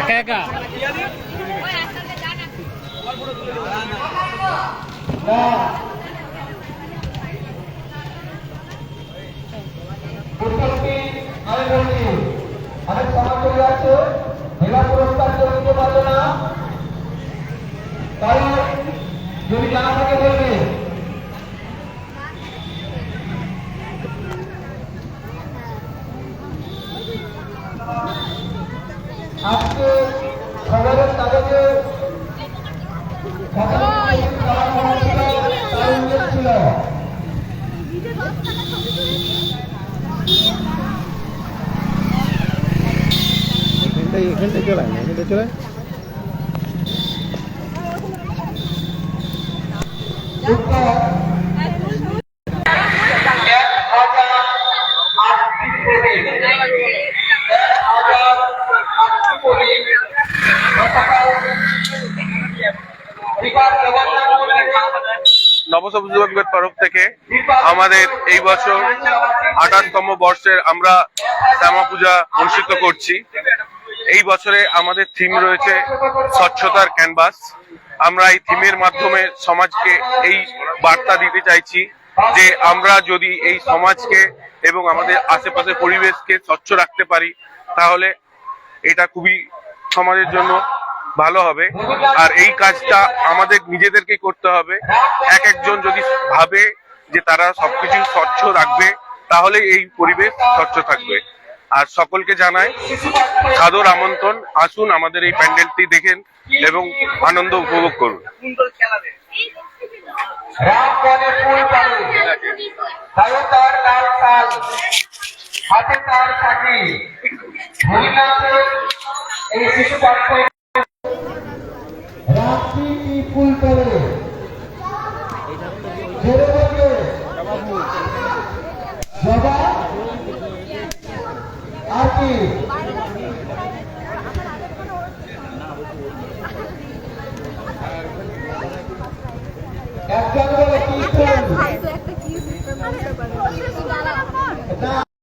একা একা? আমি বলছি আমি সমাজ আছে জেলা পুরস্কার জড়িত আজকে খবরের কাগজে খবরের কাগজে তারা মনে ছিল, তার উল্লেখ ছিল এখানটাই এখানটাই চলে না এখানটাই চলে উত্তর এক নবসবুজ বিভাগের তরফ থেকে আমাদের এই বছর আঠাশতম বর্ষের আমরা শ্যামা পূজা অনুষ্ঠিত করছি। এই বছরে আমাদের থিম রয়েছে স্বচ্ছতার ক্যানভাস আমরা এই থিমের মাধ্যমে সমাজকে এই বার্তা দিতে চাইছি যে আমরা যদি এই সমাজকে এবং আমাদের আশেপাশের পরিবেশকে স্বচ্ছ রাখতে পারি, তাহলে এটা খুবই সমাজের জন্য ভালো হবে। আর এই কাজটা আমাদের নিজেদেরকে করতে হবে। এক একজন যদি ভাবে যে তারা সবকিছু স্বচ্ছ রাখবে, তাহলে এই পরিবেশ স্বচ্ছ থাকবে। আর সকলকে জানাই সাদর আমন্ত্রণ। আসুন আমাদের এই প্যান্ডেলটি দেখেন এবং আনন্দ উপভোগ করুন। হাতে তার এই শিশু ফুল তোলে ঝেড়ে বলবে জবা। আর কি? একজন বলে